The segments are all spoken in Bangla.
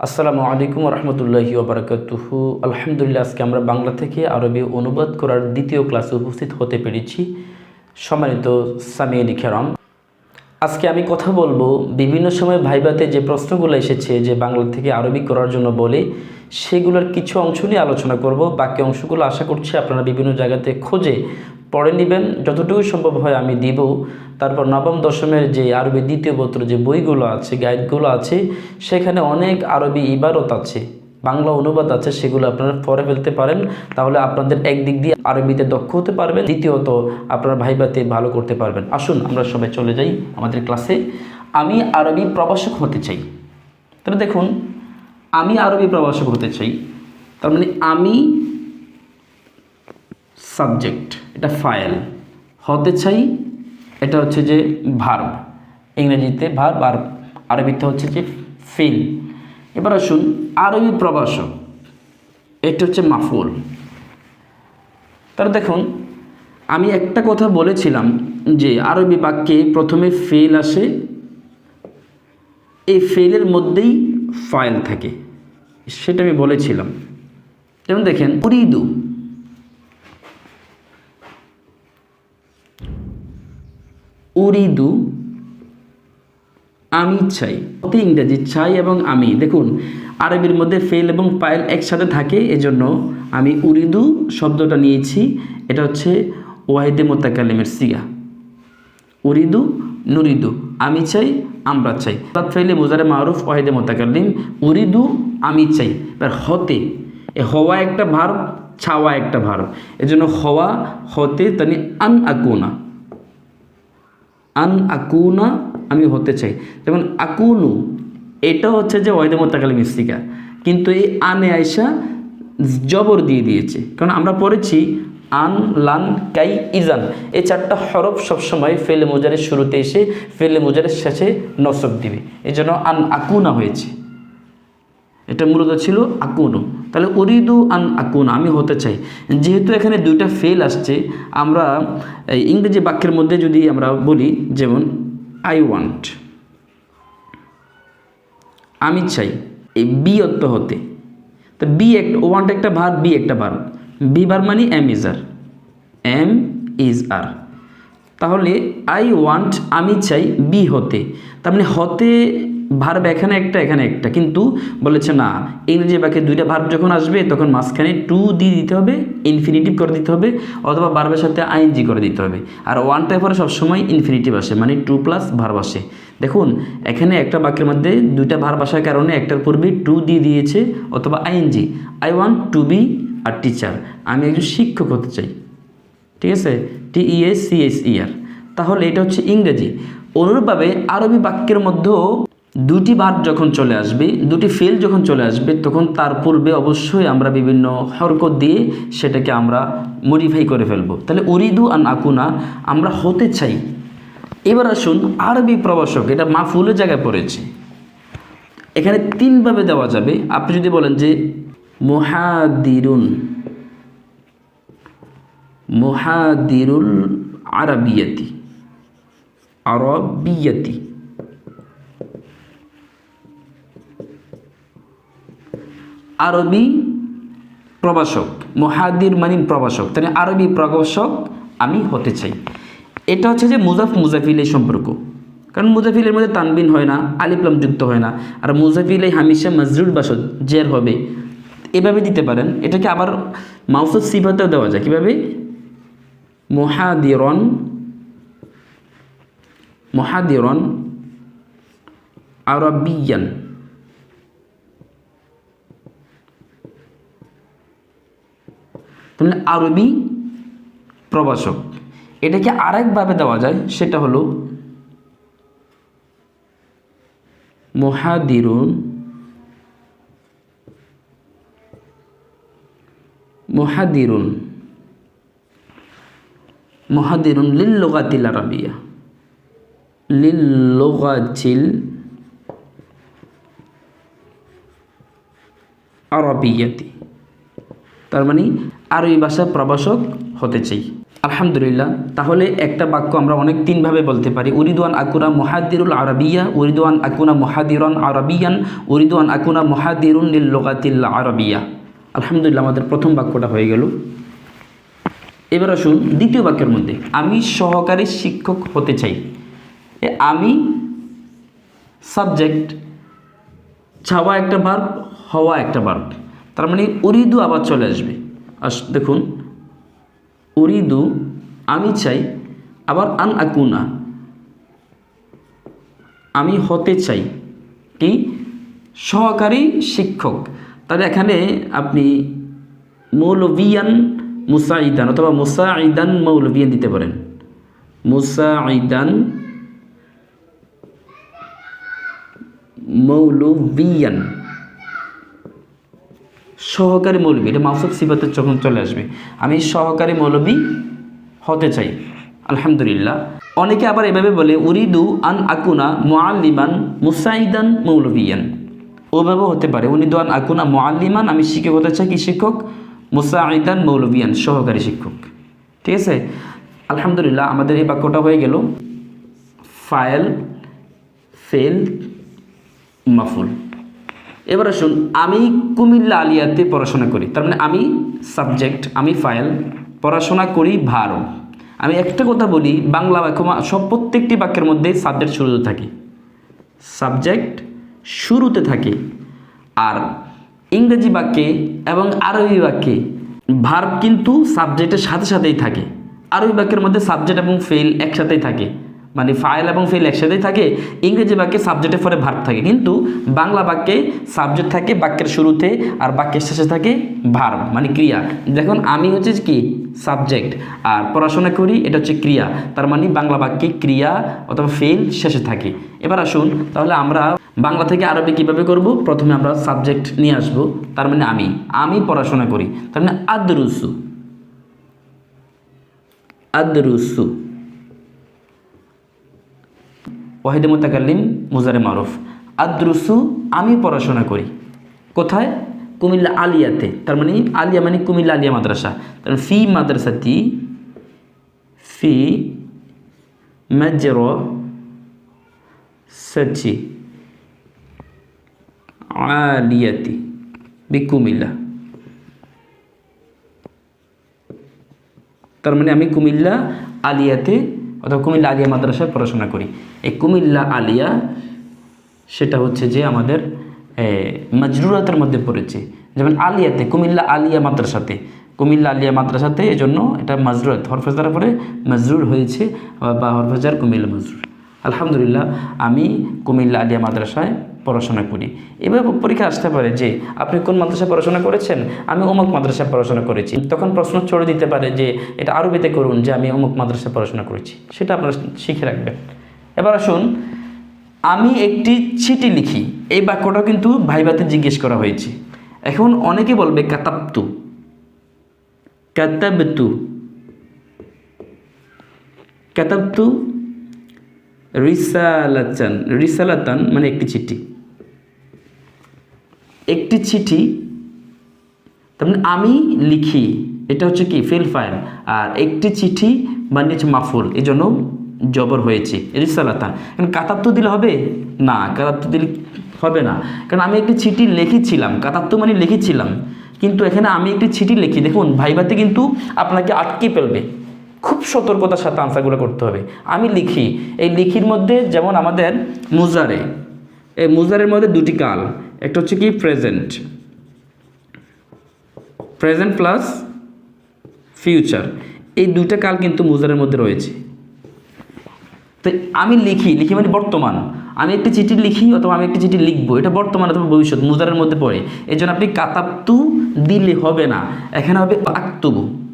আসসালামু আলাইকুম রহমতুল্লাহি ওবরাকাতুহু। আলহামদুলিল্লাহ, আজকে আমরা বাংলা থেকে আরবি অনুবাদ করার দ্বিতীয় ক্লাসে উপস্থিত হতে পেরেছি। সম্মানিত সামিয়ালি খেরম আজকে আমি কথা বলব বিভিন্ন সময় ভাইবাতে যে প্রশ্নগুলো এসেছে যে বাংলা থেকে আরবি করার জন্য বলে সেগুলোর কিছু অংশ নিয়ে আলোচনা করব। বাকি অংশগুলো আশা করছি আপনারা বিভিন্ন জায়গাতে খোঁজে পড়ে নেবেন। যতটুকু সম্ভব হয় আমি দিব। তারপর নবম দশমের যে আরবি দ্বিতীয় পত্র যে বইগুলো আছে, গাইডগুলো আছে, সেখানে অনেক আরবি ইবারত আছে, বাংলা অনুবাদ আছে, সেগুলো আপনারা পরে ফেলতে পারেন। তাহলে আপনাদের একদিক দিয়ে আরবিতে দক্ষ হতে পারবেন, দ্বিতীয়ত আপনারা ভাইবাতে ভালো করতে পারবেন। আসুন আমরা সবাই চলে যাই আমাদের ক্লাসে। আমি আরবি প্রবাসক হতে চাই। তাহলে দেখুন আমি আরবি প্রবাসক হতে চাই, তার মানে আমি সাবজেক্ট এটা ফাইল হতে চাই, এটা হচ্ছে যে ভার্ব ইংরেজিতে ভার্ব আর আরবিতে হচ্ছে যে ফিল এবার আসুন, আরবি প্রবাসক এটা হচ্ছে মাফুল। তাহলে দেখুন, আমি একটা কথা বলেছিলাম যে আরবি বাক্যে প্রথমে ফেল আসে, এই ফেলের মধ্যেই ফাইল থাকে। সেটা আমি বলেছিলাম। যেমন দেখেন, উরিদু। উরিদু। আমি চাই। অতি ইংরেজি, চাই এবং আমি। দেখুন, আরবির মধ্যে ফেল এবং পায়েল একসাথে থাকে, এজন্য আমি উরিদু শব্দটা নিয়েছি। এটা হচ্ছে ওয়াহিদে মোত্তাকালিমের সিগা। উরিদু নুরিদু, আমি চাই, আমরা চাই। তাৎ ফেলে মোজারে মারুফ, ওয়াহিদে মোত্তাকালিম উরিদু, আমি চাই। এবার হতে, এ হওয়া একটা ভার ছাওয়া একটা ভার এজন্য হওয়া, হতে, তানি আন আকুনা। আন আকুনা, আমি হতে চাই। যেমন আকুনু, এটা হচ্ছে যে ওয়াইদে মোত্তাকালি মিস্তিকা কিন্তু এই আনে আয়সা জবর দিয়ে দিয়েছে। কারণ আমরা পড়েছি আন, লান, কাই, ইজান। এই চারটা হরফ সবসময় ফেলে মোজারের শুরুতে এসে ফেলে মোজারের শেষে নসব দিবে। এই জন্য আন আকুনা হয়েছে। এটা মূলত ছিল আকুনু। তাহলে উরিদু আন আকুন, আমি হতে চাই। যেহেতু এখানে দুইটা ফেল আসছে, আমরা ইংরেজি বাক্যের মধ্যে যদি আমরা বলি, যেমন আই ওয়ান্ট আমি চাই এই বি অর্থ হতে। তো বি একটা ওয়ান্ট একটা ভার বি একটা ভার। বি ভার মানে am is are am is are তাহলে আই ওয়ান্ট আমি চাই বি হতে। তার মানে হতে ভার্ব এখানে একটা এখানে একটা। কিন্তু বলেছে না, ইংরেজি বাক্যে দুইটা ভার্ব যখন আসবে, তখন মাঝখানে টু দিয়ে দিতে হবে ইনফিনিটিভ করে দিতে হবে, অথবা ভার্বের সাথে আইনজি করে দিতে হবে। আর ওয়ানটার পরে সবসময় ইনফিনিটিভ আসে মানে টু প্লাস ভার্ব আসে। দেখুন, এখানে একটা বাক্যের মধ্যে দুইটা ভার্ব আসার কারণে একটার পূর্বে টু দিয়ে দিয়েছে, অথবা ING I want to be a teacher আমি একজন শিক্ষক হতে চাই। ঠিক আছে? T E S C S E R তাহলে এটা হচ্ছে ইংরেজি। অনুরূপভাবে আরবি বাক্যের মধ্যেও দুটি বার যখন চলে আসবে, দুটি ফেল যখন চলে আসবে, তখন তার পূর্বে অবশ্যই আমরা বিভিন্ন হরকত দিয়ে সেটাকে আমরা মডিফাই করে ফেলব। তাহলে উরিদু আন আকুনা, আমরা হতে চাই। এবার আসুন আরবি প্রবাসক এটা মাফুলের জায়গায় পড়েছে। এখানে তিনভাবে দেওয়া যাবে। আপনি যদি বলেন যে মোহাদিরুন মোহাদিরুল আরবিয়াতি। আরবিয়াতি। আরবি প্রবাসক মহাদির মানিন প্রবাসক তাহলে আরবি প্রবাসক আমি হতে চাই। এটা হচ্ছে যে মুজাফ মুজাফিলের সম্পর্ক। কারণ মুজাফিলের মধ্যে তানবিন হয় না আলিপ্লাম যুক্ত হয় না। আর মুজাফিলে হামিশা মজরুল বাসদ জের হবে। এভাবে দিতে পারেন। এটাকে আবার মাউসুদ সিফাতেও দেওয়া যায়। কীভাবে? মহাদিরন মহাদিরন আরবিয়ান। তাহলে আরবি প্রবাসক এটাকে আরেকভাবে দেওয়া যায়, সেটা হলো মহাদিরুন মহাদিরুন। মহাদিরুন লিল্লোগাতিল আরবিয়া। লিল্লোগাচিল আরবিয়াতি। তার মানে আরবি ভাষা প্রবাসক হতে চাই। আলহামদুলিল্লাহ, তাহলে একটা বাক্য আমরা অনেক তিনভাবে বলতে পারি। উরিদওয়ান আকুনা মহাদিরুল আরবিয়া উরিদওয়ান আকুনা মহাদিরন আরবিয়ান উরিদওয়ান আকুনা মহাদিরুন লিল লোকাতিল আরবিয়া। আলহামদুলিল্লাহ আমাদের প্রথম বাক্যটা হয়ে গেল। এবার আসুন দ্বিতীয় বাক্যের মধ্যে। আমি সহকারী শিক্ষক হতে চাই। আমি সাবজেক্ট ছাওয়া একটা বার হওয়া একটা বার তার মানে উরিদু আবার চলে আসবে। আস দেখুন। উরিদু আমি চাই, আবার আন আকুনা। আমি হতে চাই। কি? সহকারী শিক্ষক। তাহলে এখানে আপনি মৌলভিয়ান মুসাইদান অথবা মুসাইদান মৌলভিয়ান দিতে পারেন। মুসাইদান মৌলভিয়ান সহকারী মৌলবী, এটা মাউসুফ সিবাতের যখন চলে আসবে। আমি সহকারী মৌলবী হতে চাই, আলহামদুলিল্লাহ। অনেকে আবার এভাবে বলে, উরিদু আন আকুনা মোয়াল্লিমান মুসাইদান মৌলভিয়ান ওভাবে হতে পারে। উনি দোয়ান, আকুনা মোয়াল্লিমান আমি শিক্ষক হতে চাই কি শিক্ষক? মুসাইদান মৌলভিয়ান সহকারী শিক্ষক। ঠিক আছে? আলহামদুলিল্লাহ, আমাদের এই বাক্যটা হয়ে গেল। ফায়েল ফেল, মাফুল। এবার আসুন, আমি কুমিল্লা আলিয়াতে পড়াশোনা করি। তার মানে আমি সাবজেক্ট, আমি ফাইল পড়াশোনা করি ভার আমি একটা কথা বলি, বাংলা বাক্য সব প্রত্যেকটি বাক্যের মধ্যে সাবজেক্ট শুরুতে থাকে। সাবজেক্ট শুরুতে থাকে। আর ইংরেজি বাক্যে এবং আরবি বাক্যে ভার্ব কিন্তু সাবজেক্টের সাথে সাথেই থাকে। আরবি বাক্যের মধ্যে সাবজেক্ট এবং ফেল একসাথেই থাকে। মানে ফাইল এবং ফেল একসাথেই থাকে, ইংরেজি বাক্যে সাবজেক্টের পরে ভার্ব থাকে। কিন্তু বাংলা বাক্যে সাবজেক্ট থাকে, বাক্যের শুরুতে আর বাক্যের শেষে থাকে ভার্ব মানে ক্রিয়া। দেখুন, আমি হচ্ছে কি সাবজেক্ট আর পড়াশোনা করি, এটা হচ্ছে ক্রিয়া। তার মানে বাংলা বাক্যে ক্রিয়া অথবা ফেল শেষে থাকে। এবার আসুন, তাহলে আমরা বাংলা থেকে আরবি কীভাবে করব? প্রথমে আমরা সাবজেক্ট নিয়ে আসব, তার মানে আমি। আমি পড়াশোনা করি, তার মানে আদরুসু। আদরুসু। ওয়াহিদে মোতাকাল্লিম মুজারে মারুফ। আদ্রুসু, আমি পড়াশোনা করি। কোথায়? কুমিল্লা আলিয়াতে। তার মানে আলিয়া মানে কুমিল্লা আলিয়া মাদ্রাসা। তার মানে ফি মাদ্রাসাতি, ফি মজর সচি আলিয়াতি বিকুমিল্লা তার মানে আমি কুমিল্লা আলিয়াতে অথবা কুমিল্লা আলিয়া মাদ্রাসায় পড়াশোনা করি। এই কুমিল্লা আলিয়া সেটা হচ্ছে যে আমাদের মজরুরাতের মধ্যে পড়েছে। যেমন আলিয়াতে, কুমিল্লা আলিয়া মাদ্রাসাতে। কুমিল্লা আলিয়া মাদ্রাসাতে এই জন্য এটা মজরুরাত হরফেজার পরে মজরুর হয়েছে, বা হরফেজার কুমিল্লা মজরুর। আলহামদুলিল্লাহ, আমি কুমিল্লা আলিয়া মাদ্রাসায় পড়াশোনা করি। এভাবে পরীক্ষা আসতে পারে যে, আপনি কোন মাদ্রাসায় পড়াশোনা করেছেন? আমি অমুক মাদ্রাসায় পড়াশোনা করেছি। তখন প্রশ্ন ছড়ে দিতে পারে যে, এটা আরবিতে করুন যে, আমি অমুক মাদ্রাসায় পড়াশোনা করেছি। সেটা আপনারা শিখে রাখবেন। এবার আসুন, আমি একটি চিঠি লিখি। এই বাক্যটা কিন্তু ভাইবাতে জিজ্ঞেস করা হয়েছে। এখন অনেকে বলবে, কাতাবতু। কাতাবতু। কাতাবতু রিসালাতান। রিসালাতান মানে একটি চিঠি। একটি চিঠি, তার মানে আমি লিখি, এটা হচ্ছে কি ফিল ফাইল আর একটি চিঠি মানে হচ্ছে মাফুল এই জন্য জবর হয়েছে, রিসালাতান। এখন কাতাত্তু দিলে হবে? না কাতাত্তু দিলে হবে না। কারণ আমি একটি চিঠি লিখেছিলাম কাতাত্তু মানে লিখেছিলাম, কিন্তু এখানে আমি একটি চিঠি লিখি। দেখুন ভাইভাতে কিন্তু আপনাকে আটকে ফেলবে, খুব সতর্কতার সাথে আনসারগুলো করতে হবে। আমি লিখি, এই লিখির মধ্যে যেমন আমাদের মুজারে, এই মুজারের মধ্যে দুটি কাল একটা হচ্ছে কি? প্রেজেন্ট প্রেজেন্ট প্লাস ফিউচার এই দুইটা কাল কিন্তু মুজারের মধ্যে রয়েছে। তো আমি লিখি লিখি মানে বর্তমান। আমি একটি চিঠি লিখি অথবা আমি একটি চিঠি লিখব, এটা বর্তমান অথবা ভবিষ্যৎ, মুজারের মধ্যে পড়ে। এই জন্য আপনি কাতাপ্তু দিলে হবে না। এখানে হবে আক্তুবু।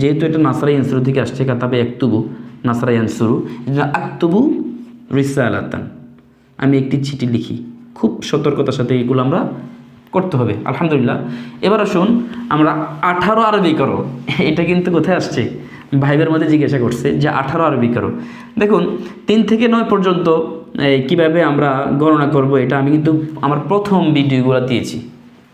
যেহেতু এটা নাসারা ইয়ানসুরু থেকে আসছে, কাতাবে একতুবু নাসারা ইয়ানসুরু এই জন্য আক্তুবু রিসালাতান। আমি একটি চিঠি লিখি। খুব সতর্কতার সাথে এগুলো আমরা করতে হবে। আলহামদুলিল্লাহ। এবার আসুন, আমরা আঠারো আরবি করো। এটা কিন্তু কোথায় আসছে? ভাইবের মধ্যে জিজ্ঞাসা করছে যে আঠারো আরবি করো। দেখুন, তিন থেকে নয় পর্যন্ত কীভাবে আমরা গণনা করব, এটা আমি কিন্তু আমার প্রথম ভিডিওগুলো দিয়েছি।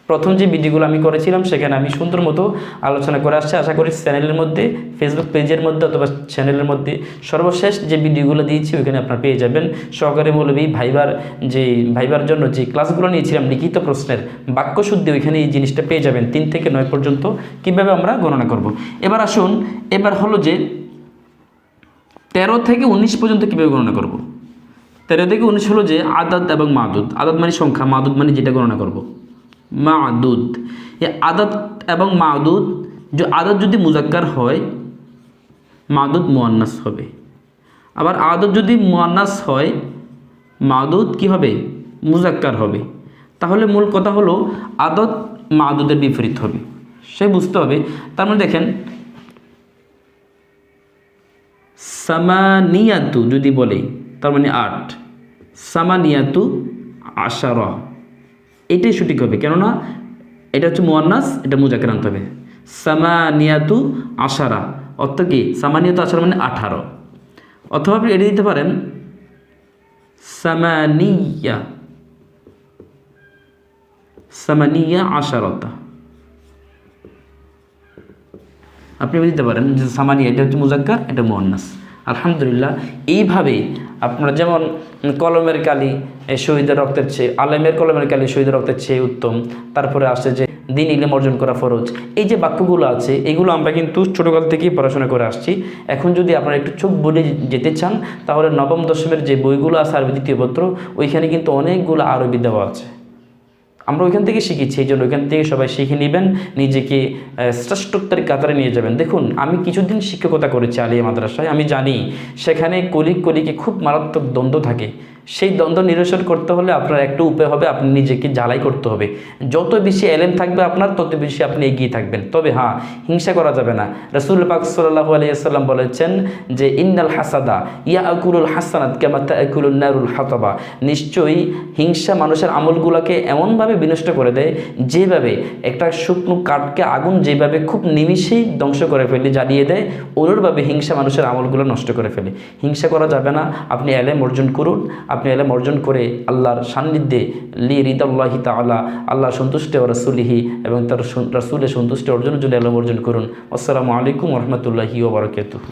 প্রথম যে ভিডিওগুলো আমি করেছিলাম, সেখানে আমি সুন্দর মতো আলোচনা করে আসছি। আশা করি চ্যানেলের মধ্যে ফেসবুক পেজের মধ্যে অথবা চ্যানেলের মধ্যে সর্বশেষ যে ভিডিওগুলো দিয়েছি, ওইখানে আপনারা পেয়ে যাবেন। সহকারী মৌলবী ভাইবার যে, ভাইবার জন্য যে ক্লাসগুলো নিয়েছিলাম, লিখিত প্রশ্নের বাক্যশুদ্ধি ওইখানে এই জিনিসটা পেয়ে যাবেন। তিন থেকে নয় পর্যন্ত কীভাবে আমরা গণনা করব। এবার আসুন, এবার হলো যে তেরো থেকে উনিশ পর্যন্ত কীভাবে গণনা করব? তেরো থেকে উনিশ হলো যে আদাদ এবং মাদুদ। আদাদ মানে সংখ্যা, মাদুদ মানে যেটা গণনা করব। মাদুদ। এই আদাদ এবং মাদুদ, যে আদাদ যদি মুজাক্কার হয়, মাদুদ মোয়ান্নাস হবে। আবার আদত যদি মোয়ান্নাস হয়, মাদুদ কি হবে? মুজাক্কার হবে। তাহলে মূল কথা হলো, আদত মাদুদের বিপরীত হবে। সে বুঝতে হবে। তার মানে দেখেন, সামানিয়াতু যদি বলে, তার মানে আট। সামানিয়াতু আশারা। এটাই সঠিক হবে। কেননা এটা হচ্ছে মোয়ান্নাস, এটা মুজাকের আনতে হবে। সামানিয়াতু আশারা, অর্থ কি? সামানিয়াতু আশারা মানে আঠারো। অথবা আপনি এটা দিতে পারেন, সামানিয়া সামানিয়া আশারতা। আপনি দিতে পারেন যে সামানিয়া, এটা হচ্ছে মুজাক্কার, এটা মোহান্নাস আলহামদুলিল্লাহ, এইভাবে আপনারা যেমন কলমের কালি শহীদের রক্তের চেয়ে, আলেমের কলমের কালি, শহীদের রক্তের চেয়ে উত্তম। তারপরে আসে যে, দিন ইলেম অর্জন করা ফরজ। এই যে বাক্যগুলো আছে, এগুলো আমরা কিন্তু ছোটোকাল থেকেই পড়াশোনা করে আসছি। এখন যদি আপনারা একটু চোখ বলে যেতে চান, তাহলে নবম দশমের যে বইগুলো আছে, আরবি দ্বিতীয় পত্র, ওইখানে কিন্তু অনেকগুলো আরবি দেওয়া আছে। আমরা ওইখান থেকে শিখেছি, এই জন্য ওইখান থেকে সবাই শিখে নেবেন, নিজেকে শ্রেষ্ঠত্বের কাতারে নিয়ে যাবেন। দেখুন, আমি কিছুদিন শিক্ষকতা করেছি আলিয়া মাদ্রাসায়, আমি জানি সেখানে কলিক কলিকে খুব মারাত্মক দ্বন্দ্ব থাকে। সেই দ্বন্দ্ব নিরসন করতে হলে আপনার একটা উপায় হবে, আপনি নিজেকে জ্বালাই করতে হবে। যত বেশি এলেম থাকবে আপনার, তত বেশি আপনি এগিয়ে থাকবেন। তবে হ্যাঁ হিংসা করা যাবে না। রসুল পাক সাল্লাহু আলিয়াল্লাম বলেছেন যে, ইন্নাল হাসাদা ইয়া আকুলুল হাসানাত কেমাতা আকুলুল নারুল হাতবা। নিশ্চয়ই হিংসা মানুষের আমলগুলোকে এমনভাবে বিনষ্ট করে দেয়, যেভাবে একটা শুকনো কাঠকে আগুন যেভাবে খুব নিমিষেই ধ্বংস করে ফেলে, জ্বালিয়ে দেয়, অনুরূপভাবে হিংসা মানুষের আমলগুলো নষ্ট করে ফেলে। হিংসা করা যাবে না। আপনি এলেম অর্জন করুন। আপনি এলাম অর্জন করে আল্লাহর সান্নিধ্যে লি রিদাল্লাহি তাল্লাহ আল্লাহ সন্তুষ্ট ও রাসুলিহি এবং তার রাসুলের সন্তুষ্টি অর্জনের জন্য এলাম অর্জন করুন। আসসালামু আলাইকুম রহমতুল্লাহি ওবরাকাতুহু